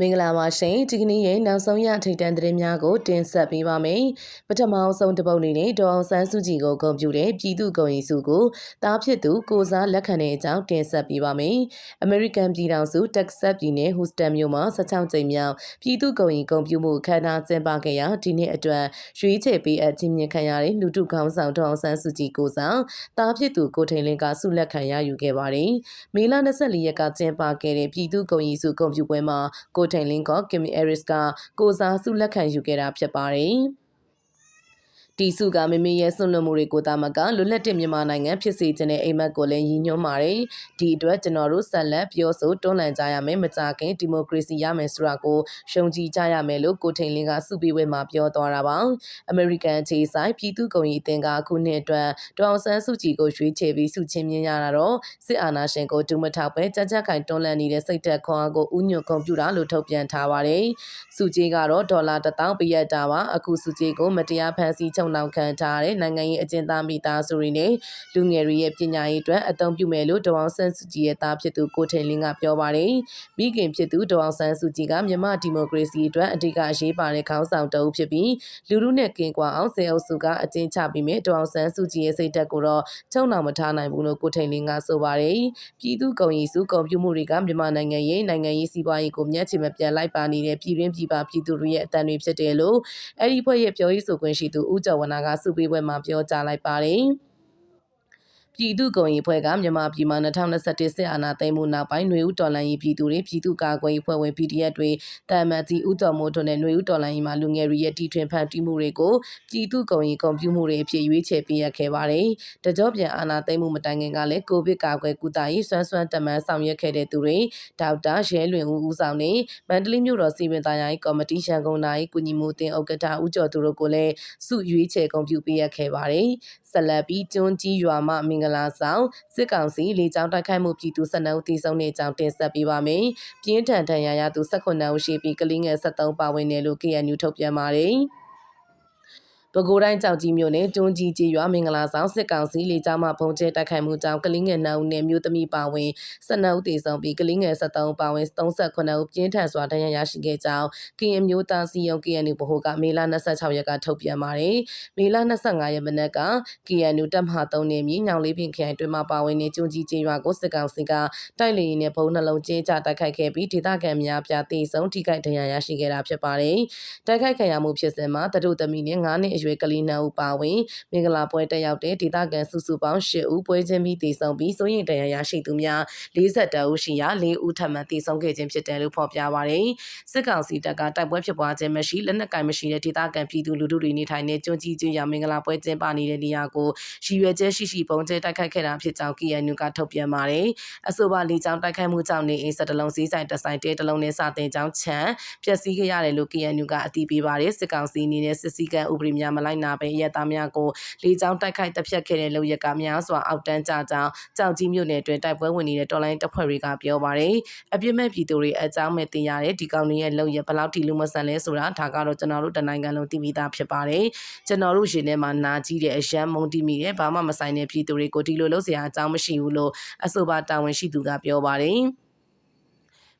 မင်္ဂလာပါရှင်ဒီကနေ့ရဲ့နောက်ဆုံးရထိတ်တန့်သတင်းများကိုတင်ဆက်ပေးပါမယ်ပထမဆုံးတစ်ပုတ်အနေနဲ့ဒေါအောင်ဆန်းစုကြည်ကိုဂုဏ်ပြုတဲ့ပြည်သူ့ဂုဏ်ရည်စုကိုတားဖြစ်သူကိုစားလက်ခံတဲ့အကြောင်းတင်ဆက်ပေးပါမယ်အမေရိကန်ပြည်ထောင်စုတက်ဆတ်ပြည်နယ်ဟူစတန်မြို့မှာ16ကြိမ်မြောက်ပြည်သူ့ဂုဏ်ရည်ဂုဏ်ပြုမှုအခမ်းအနားကျင်းပခဲ့ရာဒီနေ့အတွက်ရွေးချယ်ပေးအပ်ခြင်းမြင့်ခံရတဲ့လူထုခေါင်းဆောင်ဒေါအောင်ဆန်းစုကြည်ကိုစားတားဖြစ်သူကိုထိန်လင်းကဆုလက်ခံရယူခဲ့ပါတယ်မေလ24ရက်ကကျင်းပခဲ့တဲ့ပြည်သူ့ဂုဏ်ရည်စုဂုဏ်ပြုပွဲမှာကိုထိန်လင်းကကင်မီအဲရစ်ကကိုစားစုလက်ခံယူခဲ့တာဖြစ်ပါတယ်။ တီစုကမမေရဲ့ဆွလွန်မှုတွေကိုတာမကလွတ်လပ်တဲ့မြန်မာနိုင်ငံဖြစ်စေခြင်းနဲ့အိမ်မက်ကိုလည်းရည်ညွှန်းပါတယ်။ဒီအတွက်ကျွန်တော်တို့ဆက်လက်ပြောဆိုတွန်းလှန်ကြရမယ်မကြခင်ဒီမိုကရေစီရမယ်ဆိုတာကိုရှုံကြည်ကြရမယ်လို့ကိုထိန်လင်းကစုပေးဝဲမှာပြောသွားတာပါ။ American ခြေဆိုင်ပြည်သူ့ကုန်ရီအသင်းကအခုနှစ်အတွက်ဒေါအောင်ဆန်းစုကြည်ကိုရွေးချယ်ပြီးစုချင်းမြင်ရတာတော့စစ်အာဏာရှင်ကိုတူမထောက်ပဲကြကြခိုင်တွန်းလှန်နေတဲ့စိတ်သက်ခွန်အားကိုဥညွတ်ကွန်ပျူတာလို့ထုတ်ပြန်ထားပါတယ်။စုကြီးကတော့ဒေါ်လာ1000ပေးရတာပါအခုစုကြီးကိုမတရားဖန်ဆီးချုပ်နှောင်ခံထားတဲ့နိုင်ငံရေးအကျဉ်းသားမိသားစုတွေနဲ့လူငယ်တွေရဲ့ပညာရေးအတွက်အသုံးပြုမယ်လို့ဒေါအောင်ဆန်းစုကြည်ရဲ့သားဖြစ်သူကိုထိန်လင်းကပြောပါတယ်။မိခင်ဖြစ်သူဒေါအောင်ဆန်းစုကြည်ကမြန်မာဒီမိုကရေစီအတွက်အဓိကအရေးပါတဲ့ခေါင်းဆောင်တအုပ်ဖြစ်ပြီးလူလူနဲ့ကင်ကွာအောင်စေအုပ်စုကအကျဉ်းချပြီးမြဒေါအောင်ဆန်းစုကြည်ရဲ့စိတ်ဓာတ်ကိုတော့ချုံနှောင်မထားနိုင်ဘူးလို့ကိုထိန်လင်းကဆိုပါတယ်။ပြည်သူကုန်ရည်စုကုန်ပြုမှုတွေကမြန်မာနိုင်ငံရဲ့နိုင်ငံရေးစီးပွားရေးကိုမျက်ခြေမပြတ်လိုက်ပါနေတဲ့ပြည်တွင်းပြည်ပပြည်သူတွေရဲ့အတန်တွေဖြစ်တယ်လို့အဲ့ဒီဖွဲ့ရဲ့ပြောရေးဆိုခွင့်ရှိသူဦးကျော်ဝနာကစုပေးပွဲမှာပြောကြားလိုက်ပါတယ်။ ပြည်သူ့ကုန်ရေးဖွဲ့ကမြန်မာပြည်မှာ2021စစ်အာဏာသိမ်းမှုနောက်ပိုင်းຫນွေဦးတော်လှန်ရေးပြည်သူတွေပြည်သူ့ကာကွယ်ရေးဖွဲ့ဝင် PDF တွေတာမန်တီဦးတော်မိုးထွန်းနဲ့ຫນွေဦးတော်လှန်ရေးမှာလူငယ်တွေရဲ့တီထွင်ဖန်တီးမှုတွေကိုပြည်သူ့ကုန်ရေးကွန်ပျူမှုတွေအဖြစ်ရွေးချယ်ပေးရခဲ့ပါတယ်။တကြောပြန်အာဏာသိမ်းမှုမတိုင်ခင်ကလည်းကိုဗစ်ကာကွယ်ကုသရေးစွမ်းစွမ်းတမန်ဆောင်ရွက်ခဲ့တဲ့သူတွေဒေါက်တာရဲလွင်ဦးဦးဆောင်နဲ့မန္တလေးမြို့တော်စီမံသားရေးကော်မတီရန်ကုန်တိုင်းကုညီမှုအသင်းဥက္ကဋ္ဌဦးကျော်သူတို့ကိုလည်းစုရွေးချယ်ကွန်ပျူပေးရခဲ့ပါတယ်။ ဆက်လက်ပြီးကျွန်းကြီးရွာမှမင်္ဂလာဆောင်စစ်ကောင်စီလေကြောင်းတိုက်ခိုက်မှုပြည်သူ12ဦးသေဆုံးတဲ့အကြောင်းတင်ဆက်ပေးပါမယ်။ပြင်းထန်ဒဏ်ရာရသူ18ဦးရှိပြီးကလေးငယ်73ပါဝင်တယ်လို့ KNU ထုတ်ပြန်ပါတယ်။ ပဲခူးတိုင်းကြောက်ကြီးမြို့နယ်ကျွန်းကြီးကြီးရွာမင်္ဂလာဆောင်စစ်ကောင်စီလေကြောင်းမှပုံကျဲတိုက်ခိုက်မှုကြောင့်ကလေးငယ်2ဦးနဲ့မြို့သမီးပါဝင်12ဦးသေဆုံးပြီးကလေးငယ်73ဦးပါဝင်38ဦးပြင်းထန်စွာဒဏ်ရာရရှိခဲ့ကြောင်း KN မျိုးသားစီယုံ KNU ဗဟိုကမေလ26ရက်ကထုတ်ပြန်ပါတယ်။မေလ25ရက်မနက်က KNU တပ်မဟာ3နယ်မြေညောင်လေးပင်ခရိုင်တွင်မှပါဝင်တဲ့ကျွန်းကြီးကြီးရွာကိုစစ်ကောင်စီကတိုက်လေရင်နဲ့ဘုံနှလုံးကျင်းချတိုက်ခိုက်ခဲ့ပြီးဒေသခံများပြသေဆုံးထိခိုက်ဒဏ်ရာရရှိခဲ့တာဖြစ်ပါတယ်။တိုက်ခိုက်ခံရမှုဖြစ်စဉ်မှာတတို့သမီးနဲ့9နှစ်အရွယ်ကလေး2ဦးပါဝင်မင်္ဂလာပွဲတက်ရောက်တဲ့ဒေသခံစုစုပေါင်း10ဦးပွဲချင်းပြီးတည်ဆုံပြီးစိုးရင်တရားရရှိသူများ42ဦးရှိရာ4ဦးထပ်မံတည်ဆုံခဲ့ခြင်းဖြစ်တယ်လို့ဖော်ပြပါရယ်စစ်ကောင်စီတပ်ကတိုက်ပွဲဖြစ်ပွားခြင်းမရှိလက်နက်ကင်မရှိတဲ့ဒေသခံပြည်သူလူထုတွေနေထိုင်တဲ့ကျွန်းကြီးကျွန်းရမင်္ဂလာပွဲကျင်းပနေတဲ့နေရာကိုရည်ရွယ်ချက်ရှိရှိပုံကျဲတိုက်ခိုက်ခဲ့တာဖြစ်ကြောင်း KNU ကထုတ်ပြန်ပါတယ်အဆိုပါလေကြောင်းတိုက်ခိုက်မှုကြောင့်နေအိမ်စက်တလုံးစီးဆိုင်တဆိုင်တဲတလုံးနဲ့စတင်ကြောင်းချမ်းပျက်စီးခဲ့ရတယ်လို့ KNU ကအတည်ပြုပါတယ်စစ်ကောင်စီအနေနဲ့စစ်စည်းကမ်းဥပဒေများမလိုက်နာပဲအရက်သားများကိုလေကြောင်းတိုက်ခိုက်တပ်ဖြတ်ခဲ့တဲ့လုံရကများစွာအောက်တန်းကြကြောင်းကြောက်ကြီးမြို့နယ်တွင်တိုက်ပွဲဝင်နေတဲ့တော်လိုင်းတပ်ဖွဲ့တွေကပြောပါတယ်။အပြစ်မဲ့ပြည်သူတွေအကြောင်းမဲ့တင်ရတဲ့ဒီကောင်တွေရဲ့လုံရဘလောက်ထိလူမဆန်လဲဆိုတာဒါကတော့ကျွန်တော်တို့တနိုင်ငံလုံးသိမိသားဖြစ်ပါတယ်။ကျွန်တော်တို့ရှင်ထဲမှာနာကြီးတဲ့အရန်မုံတိမိတဲ့ဘာမှမဆိုင်တဲ့ပြည်သူတွေကိုဒီလိုလုပ်စရာအကြောင်းမရှိဘူးလို့အဆိုပါတာဝန်ရှိသူကပြောပါတယ်။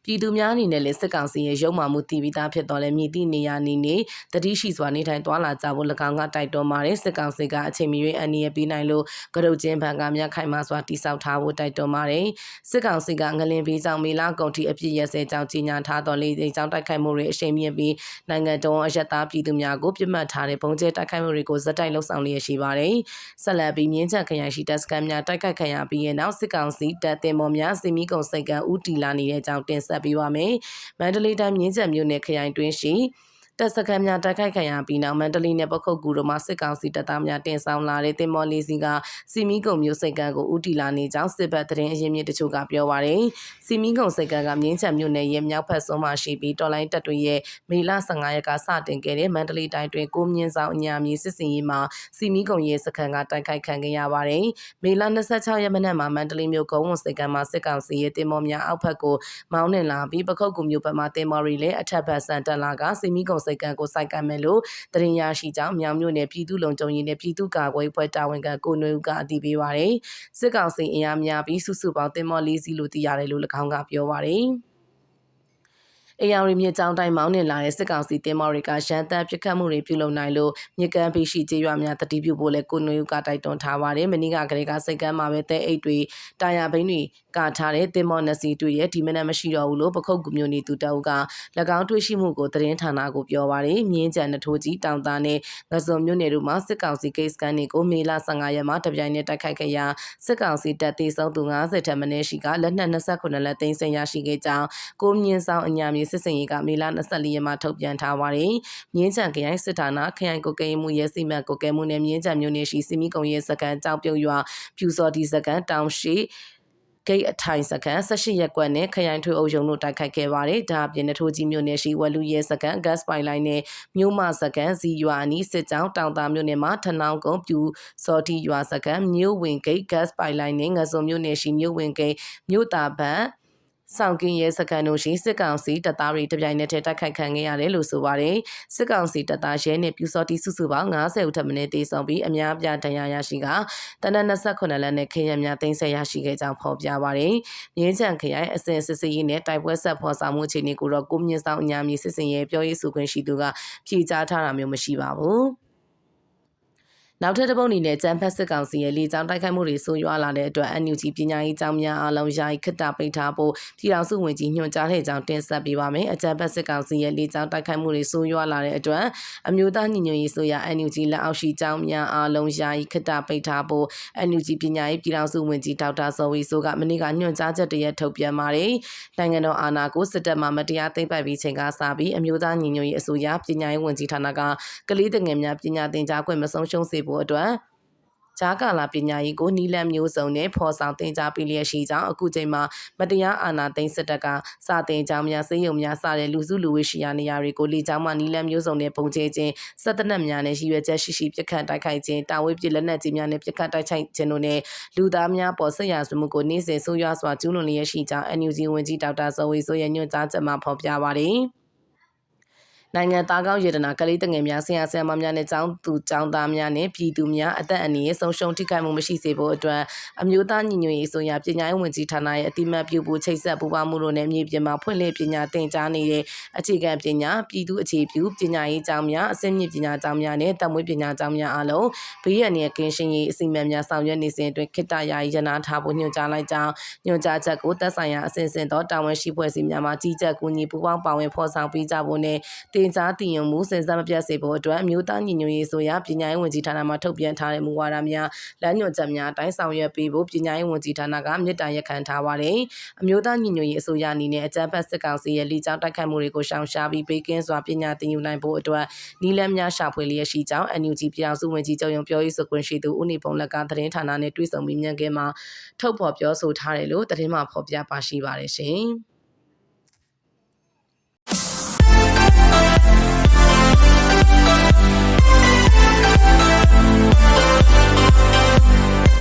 ပြည်သူများအနေနဲ့လည်းစစ်ကောင်စီရဲ့ရုံမှမှုတည်ပြီးသားဖြစ်တော်လဲမြည်သည့်နေရာနေနေတတိရှိစွာနေထိုင်သွားလာကြဖို့၎င်းကတိုက်တွန်းပါတယ်စစ်ကောင်စီကအချိန်မီ၍အန်ရပြီးနိုင်လို့ကရုတ်ချင်းဘဏ်ကများခိုင်မာစွာတိစောက်ထားဖို့တိုက်တွန်းပါတယ်စစ်ကောင်စီကငလင်ပေးကြောင့်မေလာကုန်တီအပြည့်ရစဲကြောင့်ကြီးညာထားတော်လေဒီကြောင့်တိုက်ခိုက်မှုတွေအရှိန်မြင့်ပြီးနိုင်ငံတော်အရက်သားပြည်သူများကိုပြစ်မှတ်ထားတဲ့ပုံကျဲတိုက်ခိုက်မှုတွေကိုဇက်တိုက်လှုပ်ဆောင်လျက်ရှိပါတယ်ဆက်လက်ပြီးမြင်းချက်ခရိုင်ရှိတပ်စခန်းများတိုက်ခိုက်ခံရပြီးရဲ့နောက်စစ်ကောင်စီတပ်တင်ပေါ်များစီမီကုံစိတ်ကဦးတီလာနေတဲ့အကြောင်းတင်ဆက်ပေးပါမယ်။မန္တလေးတိုင်းမြင်းချက်မြို့နယ်ခရိုင်တွင်းရှိ တပ်စခန်းများတိုက်ခိုက်ခံရပြီးနောက်မန္တလေးနဲ့ပခုတ်ကူတို့မှစစ်ကောင်စီတပ်သားများတင်ဆောင်လာတဲ့တင်မော်လေးစီကစီမီကုံမျိုးစိတ်ကံကိုဥတီလာနေကြောင်းစစ်ဘက်သတင်းအရင်းမြစ်တချို့ကပြောပါရယ်စီမီကုံစိတ်ကံကမြင်းချံမြို့နယ်ရဲ့မြောက်ဘက်ဆုံးမှာရှိပြီးတော်လိုင်းတပ်တွေရဲ့မေလ15ရက်ကစတင်ခဲ့တဲ့မန္တလေးတိုင်းတွင်ကိုမြင့်ဆောင်အညာမြေစစ်စင်ရေးမှာစီမီကုံရဲ့စခန်းကတိုက်ခိုက်ခံခဲ့ရပါတယ်မေလ26ရက်မနက်မှာမန္တလေးမြို့ကုန်းဝန်စိတ်ကံမှာစစ်ကောင်စီရဲ့တင်မော်များအောက်ဘက်ကိုမောင်းနှင်လာပြီးပခုတ်ကူမြို့ဘက်မှာတင်မော်ရီလည်းအထက်ဘက်ဆန်တက်လာကစီမီကုံစိတ်ကံကိုစိုက်ကမ်းမယ်လို့သတင်းရရှိကြောင်းမြောင်မြို့နယ်ပြည်သူ့လုံခြုံရေးနဲ့ပြည်သူ့ကာကွယ်ဖွဲ့တာဝန်ခံကိုနွေဦးကအတည်ပြုပါရယ်စစ်ကောင်စီအင်အားများပြီးစုစုပေါင်းတင်မော်လေးစီလို့သိရတယ်လို့၎င်းကပြောပါရယ် အေယာရီမြစ်ကြောင်းတိုင်းမောင်းနှင်လာတဲ့စစ်ကောင်စီတင်မော်တွေကရန်တပ်ပစ်ခတ်မှုတွေပြုလုပ်နိုင်လို့မြစ်ကမ်းဘေးရှိကျေးရွာများတတိပြုဖို့လဲကိုနွေဦးကတိုက်တွန်းထားပါတယ်။မင်းကကလေးကစိတ်ကမ်းမှာပဲတဲအိတ်တွေတာယာဘိန်းတွေကထားတဲ့တင်မော်နစီတွေရဲ့ဒီမနက်မရှိတော့ဘူးလို့ပခုတ်ကူမျိုးနေသူတအုပ်က၎င်းတွေ့ရှိမှုကိုသတင်းဌာနကိုပြောပါတယ်။မြင်းကြံနှထိုးကြီးတောင်သားနဲ့ငစုံမျိုးနယ်တို့မှာစစ်ကောင်စီကိစ္စကန်တွေကိုမေလ15ရက်မှာတပြိုင်နက်တိုက်ခိုက်ခဲ့ရာစစ်ကောင်စီတပ်သေးဆုံးသူ90ထက်မနည်းရှိကလက်နက်29လက်သိမ်းဆင်ရရှိခဲ့ကြောင်းကိုမြင့်ဆောင်အညာမြေစစ်စင်ရေးကမေလ24ရက်မှာထုတ်ပြန်ထားပါတယ်။မြင်းချံခရိုင်စစ်ဌာနခရိုင်ကိုကဲမှုရဲစီမံကိုကဲမှုနဲ့မြင်းချံမြို့နယ်ရှိစီမီကုံရဲစကန်ကြောက်ပြုတ်ရွာဖြူစော်ဒီစကန်တောင်ရှိဂိတ်အထိုင်စကန်18ရက်ကွက်နဲ့ခရိုင်ထွေအုပ်ရုံတို့တိုက်ခိုက်ခဲ့ပါတယ်။ဒါအပြင်နထိုးကြီးမြို့နယ်ရှိဝလူရဲစကန် gas pipeline နဲ့မြို့မစကန်ဇီရွာအနီးစစ်ကြောင်းတောင်တာမြို့နယ်မှာထနောင်းကုန်းပြူစော်တီရွာစကန်မြို့ဝင်ဂိတ် gas pipeline နဲ့ငစုံမြို့နယ်ရှိမြို့ဝင်ဂိတ်မြို့တာဘတ် ဆောင်ကင်းရဲစခန်းတို့ရှိစစ်ကောင်စီတပ်သားတွေတပြိုင်နက်တည်းတိုက်ခိုက်ခံခဲ့ရတယ်လို့ဆိုပါတယ်။စစ်ကောင်စီတပ်သားရဲနဲ့ပြူစောတိစုစုပေါင်း90ဦးထပ်မံတေဆောင်ပြီးအများပြဒဏ်ရာရရှိကတနက်28လက်နဲ့ခရံများသိမ်းဆည်းရရှိခဲ့ကြောင်းဖော်ပြပါတယ်။မြင်းချံခရိုင်အစင်စစ်စရေးနဲ့တိုက်ပွဲဆက်ဖော်ဆောင်မှုအခြေအနေကိုတော့ကိုမြင့်ဆောင်အညာမီစစ်စင်ရဲ့ပြောရေးဆိုခွင့်ရှိသူကဖြေကြားထားတာမျိုးမရှိပါဘူး။ နောက်ထပ်တစ်ပုတ်အနေနဲ့ကျန်းဖက်စစ်ကောင်စီရဲ့လေကြောင်းတိုက်ခိုက်မှုတွေဆိုးရွားလာတဲ့အတွက် NUG ပညာရေးကျောင်းများအားလုံးယာယီခစ်တာပိတ်ထားဖို့ပြည်ထောင်စုဝန်ကြီးညွှန်ကြားတဲ့ကြောင်းတင်ဆက်ပေးပါမယ်။အကြမ်းဖက်စစ်ကောင်စီရဲ့လေကြောင်းတိုက်ခိုက်မှုတွေဆိုးရွားလာတဲ့အတွက်အမျိုးသားညီညွတ်ရေးဆိုရ NUG လက်အောက်ရှိကျောင်းများအားလုံးယာယီခစ်တာပိတ်ထားဖို့ NUG ပညာရေးပြည်ထောင်စုဝန်ကြီးဒေါက်တာစောဝီဆိုကမနေ့ကညွှန်ကြားချက်တရက်ထုတ်ပြန်ပါတယ်။နိုင်ငံတော်အာဏာကိုစစ်တပ်မှမတရားသိမ်းပိုက်ပြီးချိန်ကစပြီးအမျိုးသားညီညွတ်ရေးအစိုးရပညာရေးဝန်ကြီးဌာနကကလေးတငယ်များပညာသင်ကြားခွင့်မဆုံးရှုံးစေဖို့အတွက်ဂျားကာလာပညာရေးကိုနီလန်မျိုးစုံနဲ့ဖော်ဆောင်တင် जा ပေးလျက်ရှိကြောင်းအခုချိန်မှာမတရားအာဏာသိမ်းစစ်တပ်ကစာတင်ကြောင်းများစေယုံများစတဲ့လူစုလူဝေးရှိရာနေရာတွေကိုလေကြောင်းမှနီလန်မျိုးစုံနဲ့ပုံကျဲခြင်းစက်တနက်များနဲ့ရည်ရွယ်ချက်ရှိရှိပြစ်ခတ်တိုက်ခိုက်ခြင်းတာဝေးပြစ်လက်နက်ကြီးများနဲ့ပြစ်ခတ်တိုက်ခိုက်ခြင်းတို့နဲ့လူသားများပေါ်ဆက်ရစွမှုကိုနေ့စဉ်ဆိုးရွားစွာကျူးလွန်လျက်ရှိကြောင်း NUG ဝန်ကြီးဒေါက်တာဇော်ဝေဆိုရဲ့ညွှန်ကြားချက်မှာဖော်ပြပါတယ်။ နိုင်ငံသားကောင်းရတနာကလေးတငယ်များဆရာဆရာမများနဲ့ကျောင်းသူကျောင်းသားများနဲ့ပြည်သူများအသက်အန္တရာယ်ဆုံးရှုံးထိခိုက်မှုမရှိစေဖို့အတွက်အမျိုးသားညီညွတ်ရေးဆိုရာပညာရေးဝန်ကြီးဌာနရဲ့အတိမတ်ပြုဖို့ချိတ်ဆက်ပူးပေါင်းမှုတို့နဲ့မြေပြင်မှာဖွင့်လှစ်ပညာသင်ကြားနေတဲ့အခြေခံပညာပြည်သူအခြေပြုပညာရေးကျောင်းများအဆင့်မြင့်ပညာကျောင်းများနဲ့တမွေးပညာကျောင်းများအားလုံးဘေးရန်ရဲ့ကင်းရှင်းရေးအစီအမံများဆောင်ရွက်နေစဉ်အတွင်းခိတ္တယာယီရနာထားဖို့ညွှန်ကြားလိုက်ကြောင်းညွှန်ကြားချက်ကိုသက်ဆိုင်ရာအစဉ်စဉ်သောတာဝန်ရှိဖွဲ့စည်းများမှကြီးကြပ်ကူညီပူးပေါင်းပါဝင်ဖော်ဆောင်ပေးကြဖို့နဲ့တင်ကြားတည်ယူမှုစဉ်ဆက်မပြတ်စေဖို့အတွက်အမျိုးသားညီညွတ်ရေးဆိုရာပညာရေးဝန်ကြီးဌာနမှထုတ်ပြန်ထားတဲ့မူဝါဒများလမ်းညွှန်ချက်များအတိုင်းဆောင်ရွက်ပေးဖို့ပညာရေးဝန်ကြီးဌာနကမြစ်တာရက်ခံထားပါတယ်။အမျိုးသားညီညွတ်ရေးအစိုးရအနေနဲ့အကြမ်းဖက်စစ်ကောင်စီရဲ့လေကြောင်းတိုက်ခိုက်မှုတွေကိုရှောင်ရှားပြီးပေးကင်းစွာပညာသင်ယူနိုင်ဖို့အတွက်နီလန်းများရှာဖွေလျက်ရှိကြောင်း NUG ပြည်ထောင်စုဝန်ကြီးချုပ်ရုံပြောရေးဆိုခွင့်ရှိသူဦးနေပုံလက်ကသတင်းဌာနနဲ့တွေ့ဆုံပြီးမြန်ကဲမှာထုတ်ဖော်ပြောဆိုထားတယ်လို့သတင်းမှဖော်ပြပါရှိပါတယ်ရှင်။ Música